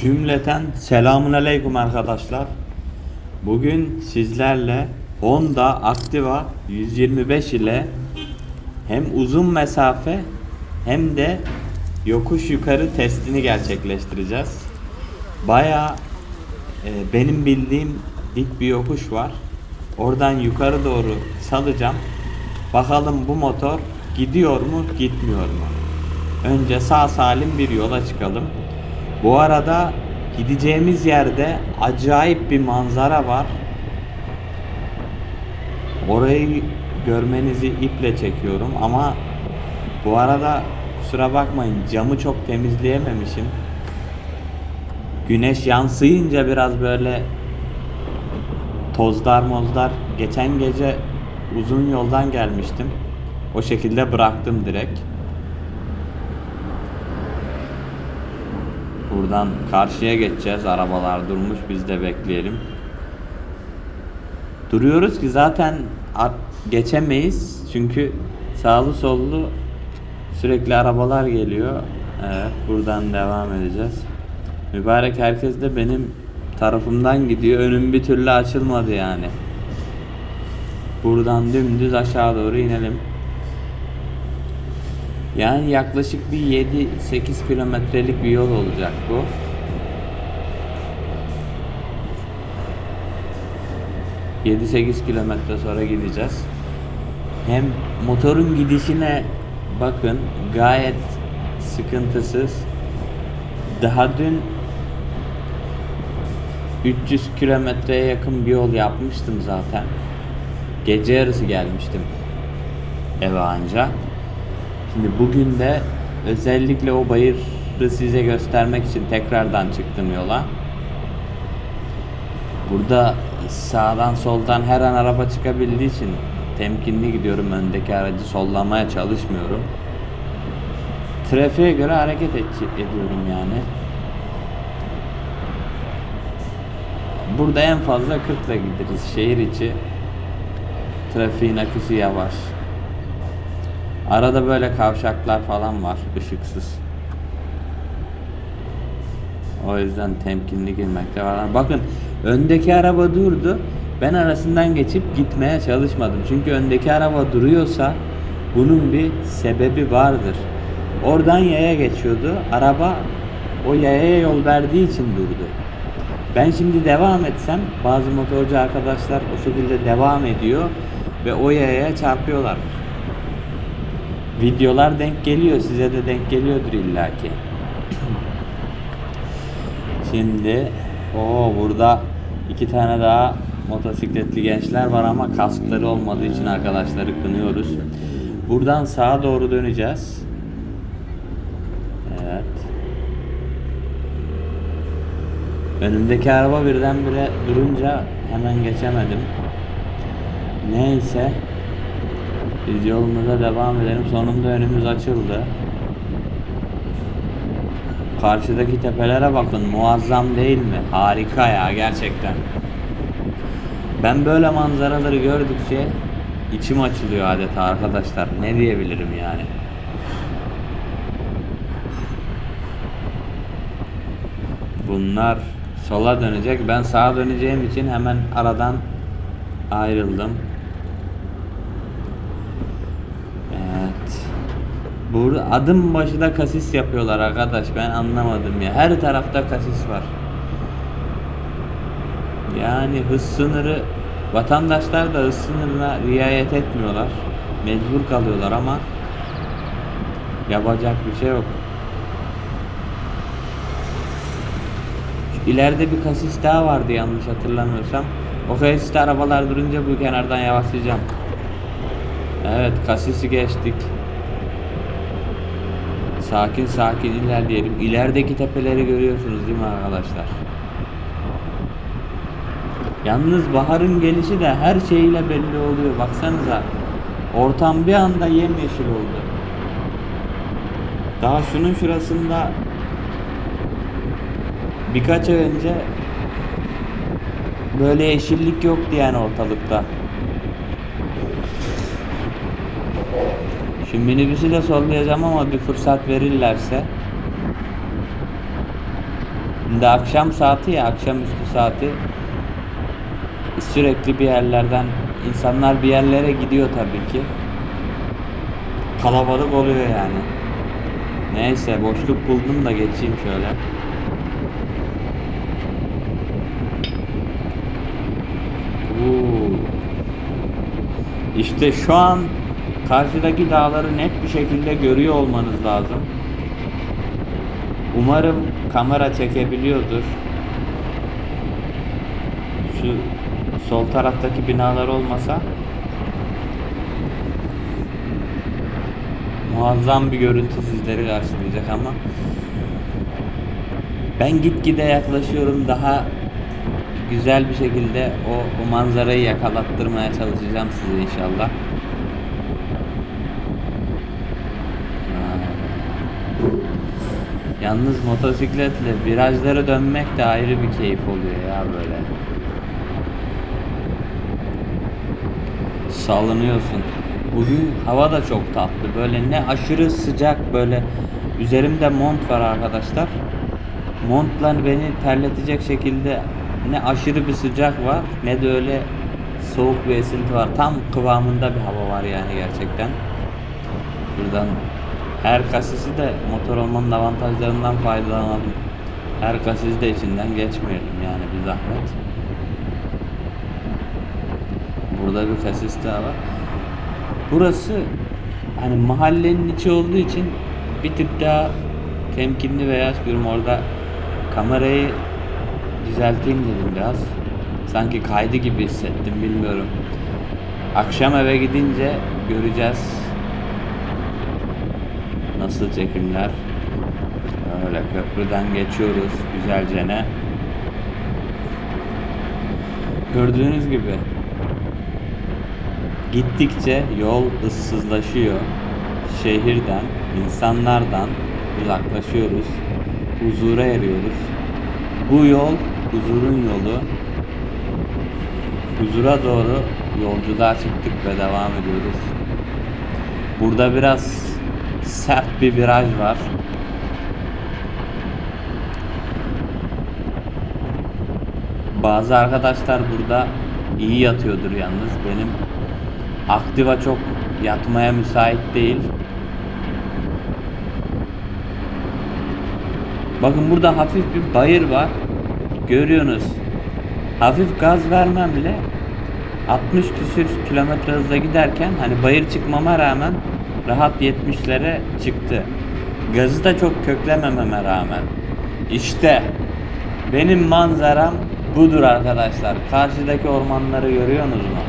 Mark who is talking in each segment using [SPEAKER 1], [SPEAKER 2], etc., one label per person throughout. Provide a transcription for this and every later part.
[SPEAKER 1] Cümleten selamun aleyküm arkadaşlar. Bugün sizlerle Honda Activa 125 ile hem uzun mesafe hem de yokuş yukarı testini gerçekleştireceğiz. Baya benim bildiğim dik bir yokuş var. Oradan yukarı doğru salacağım. Bakalım bu motor gidiyor mu gitmiyor mu? Önce sağ salim bir yola çıkalım. Bu arada gideceğimiz yerde acayip bir manzara var. Orayı görmenizi iple çekiyorum ama bu arada kusura bakmayın camı çok temizleyememişim. Güneş yansıyınca biraz böyle tozlar mozlar. Geçen gece uzun yoldan gelmiştim. O şekilde bıraktım direkt. Buradan karşıya geçeceğiz. Arabalar durmuş. Biz de bekleyelim. Duruyoruz ki zaten geçemeyiz. Çünkü sağlı sollu sürekli arabalar geliyor. Evet, buradan devam edeceğiz. Mübarek herkes de benim tarafımdan gidiyor. Önüm bir türlü açılmadı yani. Buradan dümdüz aşağı doğru inelim. Yani yaklaşık bir 7-8 kilometrelik bir yol olacak bu. ...7-8 kilometre sonra gideceğiz. Hem motorun gidişine bakın gayet sıkıntısız. Daha dün 300 kilometreye yakın bir yol yapmıştım zaten. Gece yarısı gelmiştim eve anca. Şimdi bugün de özellikle o bayırı size göstermek için tekrardan çıktım yola. Burada sağdan soldan her an araba çıkabildiği için temkinli gidiyorum. Öndeki aracı sollamaya çalışmıyorum. Trafiğe göre hareket et- ediyorum yani. Burada en fazla 40 ile gideriz. Şehir içi trafiğin akışı yavaş. Arada böyle kavşaklar falan var ışıksız. O yüzden temkinli girmekte var. Bakın öndeki araba durdu. Ben arasından geçip gitmeye çalışmadım. Çünkü öndeki araba duruyorsa bunun bir sebebi vardır. Oradan yaya geçiyordu. Araba o yayaya yol verdiği için durdu. Ben şimdi devam etsem bazı motorcu arkadaşlar o şekilde devam ediyor ve o yayaya çarpıyorlar. Videolar denk geliyor. Size de denk geliyordur illaki. Şimdi o burada iki tane daha motosikletli gençler var ama kaskları olmadığı için arkadaşları kınıyoruz. Buradan sağa doğru döneceğiz. Evet. Önümdeki araba birdenbire durunca hemen geçemedim. Neyse. Biz yolumuza devam edelim. Sonunda önümüz açıldı. Karşıdaki tepelere bakın. Muazzam değil mi? Harika ya gerçekten. Ben böyle manzaraları gördükçe içim açılıyor adeta arkadaşlar. Ne diyebilirim yani? Bunlar sola dönecek. Ben sağa döneceğim için hemen aradan ayrıldım. Evet. Burada adım başı da kasis yapıyorlar arkadaş. Ben anlamadım ya. Her tarafta kasis var. Yani hız sınırı vatandaşlar da hız sınırına riayet etmiyorlar. Mecbur kalıyorlar ama yapacak bir şey yok. İleride bir kasis daha vardı yanlış hatırlamıyorsam. O kasiste arabalar durunca bu kenardan yavaşlayacağım. Evet kasisi geçtik. Sakin sakin ilerleyelim. İlerideki tepeleri görüyorsunuz değil mi arkadaşlar? Yalnız baharın gelişi de her şeyiyle belli oluyor. Baksanıza. Ortam bir anda yemyeşil oldu. Daha şunun şurasında birkaç ay önce böyle yeşillik yoktu yani ortalıkta. Şu minibüsü de sollayacağım ama bir fırsat verirlerse. Şimdi akşam saati ya akşamüstü saati sürekli bir yerlerden insanlar bir yerlere gidiyor tabii ki. Kalabalık oluyor yani. Neyse boşluk buldum da geçeyim şöyle. Oo. İşte şu an karşıdaki dağları net bir şekilde görüyor olmanız lazım. Umarım kamera çekebiliyordur. Şu sol taraftaki binalar olmasa muazzam bir görüntü sizleri karşılayacak ama ben gitgide yaklaşıyorum daha güzel bir şekilde o, o manzarayı yakalattırmaya çalışacağım size inşallah. Yalnız motosikletle virajlara dönmek de ayrı bir keyif oluyor ya böyle. Sallanıyorsun. Bugün hava da çok tatlı. Böyle ne aşırı sıcak böyle. Üzerimde mont var arkadaşlar. Montla beni terletecek şekilde ne aşırı bir sıcak var ne de öyle soğuk bir esinti var. Tam kıvamında bir hava var yani gerçekten. Buradan her kasisi de motor olmanın avantajlarından faydalanalım. Her kasis de içinden geçmeyelim yani bir zahmet. Burada bir kasis daha var. Burası hani mahallenin içi olduğu için bir tık daha temkinli veya diyorum orada kamerayı düzelteyim dedim biraz. Sanki kaydı gibi hissettim bilmiyorum. Akşam eve gidince göreceğiz nasıl çekimler. Öyle köprüden geçiyoruz güzelce ne. Gördüğünüz gibi gittikçe yol ıssızlaşıyor. Şehirden, insanlardan uzaklaşıyoruz. Huzura eriyoruz. Bu yol huzurun yolu. Huzura doğru yolculuğa çıktık ve devam ediyoruz. Burada biraz sert bir viraj var. Bazı arkadaşlar burada iyi yatıyordur yalnız. Benim aktiva çok yatmaya müsait değil. Bakın burada hafif bir bayır var. Görüyorsunuz. Hafif gaz vermemle 60 küsür kilometre hızla giderken hani bayır çıkmama rağmen rahat 70'lere çıktı. Gazı da çok köklemememe rağmen. İşte benim manzaram budur arkadaşlar. Karşıdaki ormanları görüyorsunuz mu?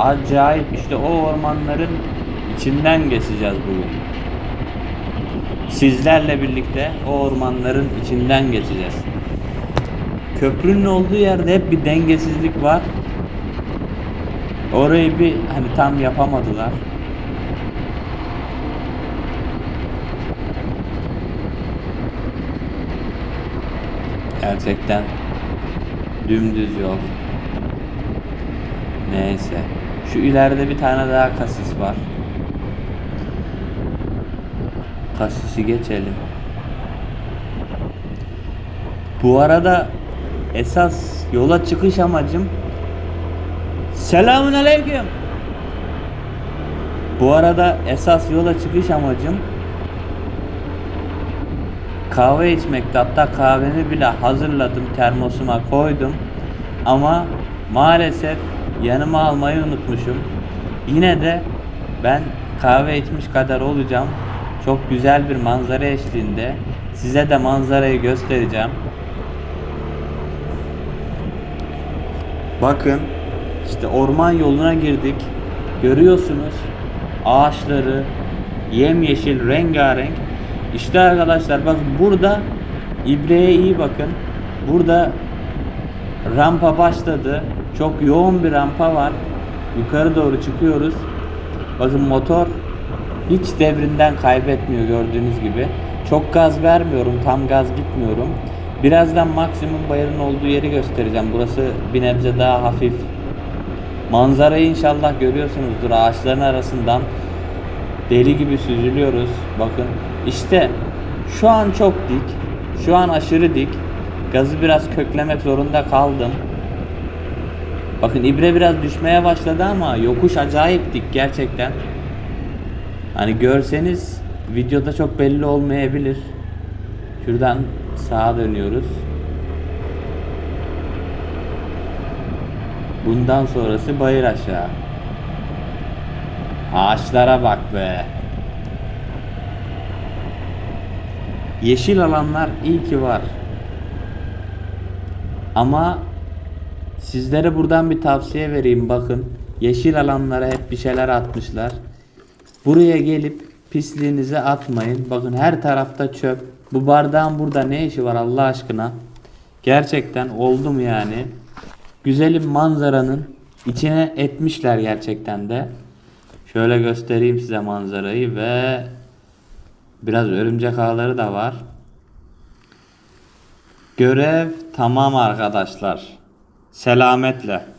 [SPEAKER 1] Acayip işte o ormanların içinden geçeceğiz bugün. Sizlerle birlikte o ormanların içinden geçeceğiz. Köprünün olduğu yerde hep bir dengesizlik var. Orayı bir hani tam yapamadılar. Gerçekten dümdüz yol. Neyse. Şu ileride bir tane daha kasis var. Kasisi geçelim. Bu arada esas yola çıkış amacım Selamun aleyküm. Bu arada esas yola çıkış amacım kahve içmekti. Hatta kahvemi bile hazırladım, termosuma koydum. Ama maalesef yanıma almayı unutmuşum. Yine de ben kahve içmiş kadar olacağım. Çok güzel bir manzara eşliğinde size de manzarayı göstereceğim. Bakın işte orman yoluna girdik. Görüyorsunuz ağaçları yemyeşil rengarenk. İşte arkadaşlar bakın burada ibreye iyi bakın. Burada rampa başladı. Çok yoğun bir rampa var. Yukarı doğru çıkıyoruz. Bakın motor hiç devrinden kaybetmiyor gördüğünüz gibi. Çok gaz vermiyorum, tam gaz gitmiyorum. Birazdan maksimum bayırın olduğu yeri göstereceğim. Burası bir nebze daha hafif. Manzarayı inşallah görüyorsunuzdur ağaçların arasından. Deli gibi süzülüyoruz. Bakın işte şu an çok dik. Şu an aşırı dik. Gazı biraz köklemek zorunda kaldım. Bakın ibre biraz düşmeye başladı ama yokuş acayip dik gerçekten. Hani görseniz videoda çok belli olmayabilir. Şuradan sağa dönüyoruz. Bundan sonrası bayır aşağı. Ağaçlara bak be. Yeşil alanlar iyi ki var. Ama sizlere buradan bir tavsiye vereyim bakın. Yeşil alanlara hep bir şeyler atmışlar. Buraya gelip pisliğinizi atmayın. Bakın her tarafta çöp. Bu bardağın burada ne işi var Allah aşkına? Gerçekten oldum yani. Güzelim manzaranın içine etmişler gerçekten de. Şöyle göstereyim size manzarayı ve biraz örümcek ağları da var. Görev tamam arkadaşlar. Selametle.